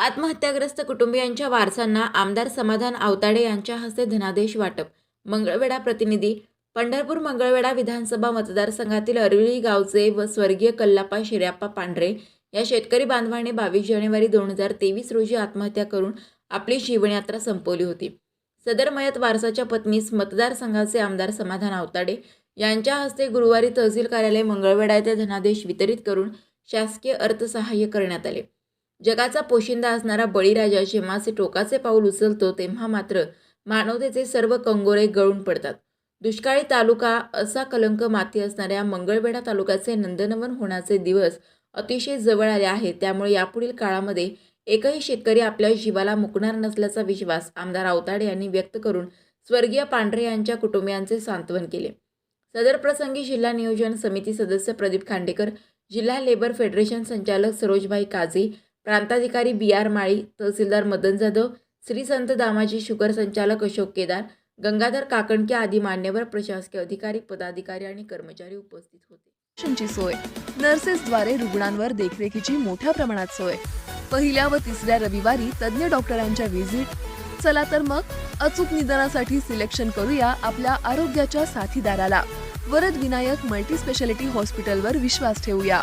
आत्महत्याग्रस्त कुटुंबियांच्या वारसांना आमदार समाधान आवताडे यांच्या हस्ते धनादेश वाटप. मंगळवेढा प्रतिनिधी पंढरपूर मंगळवेढा विधानसभा मतदारसंघातील अरविळी गावचे व स्वर्गीय कल्लापा शिर्याप्पा पांढरे या शेतकरी बांधवाने बावीस जानेवारी दोन हजार तेवीस रोजी आत्महत्या करून आपली जीवनयात्रा संपवली होती. सदर मयत वारसाच्या पत्नीस मतदारसंघाचे आमदार समाधान आवताडे यांच्या हस्ते गुरुवारी तहसील कार्यालय मंगळवेढा येथे धनादेश वितरित करून शासकीय अर्थसहाय्य करण्यात आले. जगाचा पोशिंदा असणारा बळीराजा जेव्हा असे टोकाचे पाऊल उचलतो तेव्हा मात्र मानवतेचे सर्व कंगोरे गळून पडतात. दुष्काळी तालुका असा कलंक माती असणाऱ्या मंगळवेढा तालुक्याचे नंदनवन होण्याचे दिवस अतिशय जवळ आले आहेत. त्यामुळे यापुढील काळामध्ये एकही शेतकरी आपल्या जीवाला मुकणार नसल्याचा विश्वास आमदार आवताडे यांनी व्यक्त करून स्वर्गीय पांढरे यांच्या कुटुंबियांचे सांत्वन केले. सदर प्रसंगी जिल्हा नियोजन समिती सदस्य प्रदीप खांडेकर जिल्हा लेबर फेडरेशन संचालक सरोजभाई काझी प्रांताधिकारी बी आर माळी तहसीलदार मदन जाधव श्री संत दामाजी शुगर संचालक अशोक केदार गंगाधर काकणके आदी मान्यवर प्रशासकीय अधिकारी पदाधिकारी आणि कर्मचारी उपस्थित होते. सोय. नर्सेसद्वारे रुग्णांवर देखरेखीची मोठ्या प्रमाणात सोय. पहिल्या व तिसऱ्या रविवारी तज्ज्ञ डॉक्टरांच्या व्हिजिट. चला तर मग अचूक निदानासाठी सिलेक्शन करूया आपल्या आरोग्याच्या साथीदाराला. वरद विनायक मल्टी स्पेशालिटी हॉस्पिटलवर विश्वास ठेवूया.